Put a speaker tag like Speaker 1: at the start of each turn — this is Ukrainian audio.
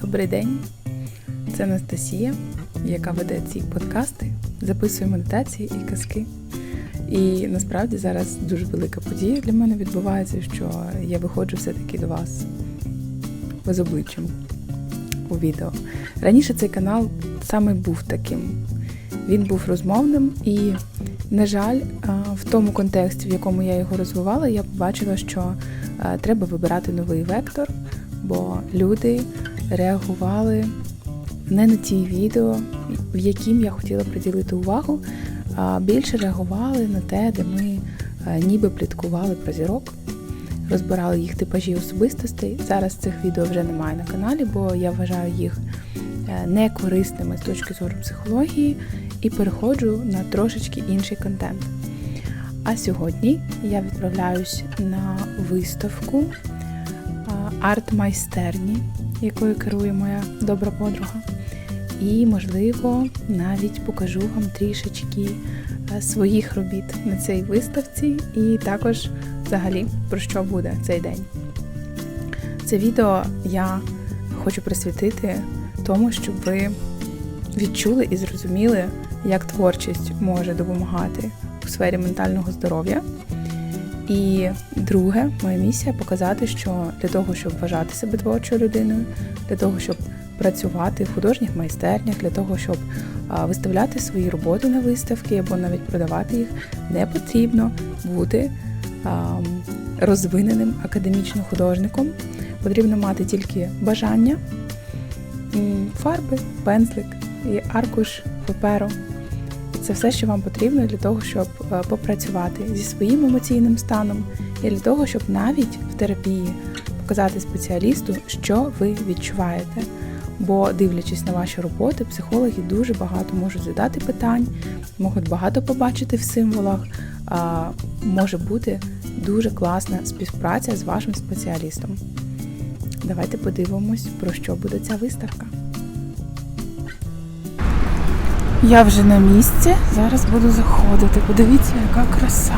Speaker 1: Добрий день, це Анастасія, яка веде ці подкасти, записує медитації і казки. І насправді зараз дуже велика подія для мене відбувається, що я виходжу все-таки до вас без обличчям у відео. Раніше цей канал саме був таким. Він був розмовним і, на жаль, в тому контексті, в якому я його розвивала, я побачила, що треба вибирати новий вектор, бо люди реагували не на ті відео, в яким я хотіла приділити увагу, а більше реагували на те, де ми ніби пліткували про зірок, розбирали їх типажі особистостей. Зараз цих відео вже немає на каналі, бо я вважаю їх некорисними з точки зору психології і переходжу на трошечки інший контент. А сьогодні я відправляюсь на виставку арт-майстерні, якою керує моя добра подруга. І, можливо, навіть покажу вам трішечки своїх робіт на цій виставці, і також взагалі про що буде цей день. Це відео я хочу присвятити тому, щоб ви відчули і зрозуміли, як творчість може допомагати у сфері ментального здоров'я. І друге, моя місія показати, що для того, щоб вважати себе творчою людиною, для того, щоб працювати в художніх майстернях, для того, щоб виставляти свої роботи на виставки або навіть продавати їх, не потрібно бути розвиненим академічним художником. Потрібно мати тільки бажання, фарби, пензлик і аркуш паперу. Це все, що вам потрібно для того, щоб попрацювати зі своїм емоційним станом, і для того, щоб навіть в терапії показати спеціалісту, що ви відчуваєте. Бо, дивлячись на ваші роботи, психологи дуже багато можуть задати питань, можуть багато побачити в символах. Може бути дуже класна співпраця з вашим спеціалістом. Давайте подивимось, про що буде ця виставка. Я вже на місці, зараз буду заходити. Подивіться, яка краса.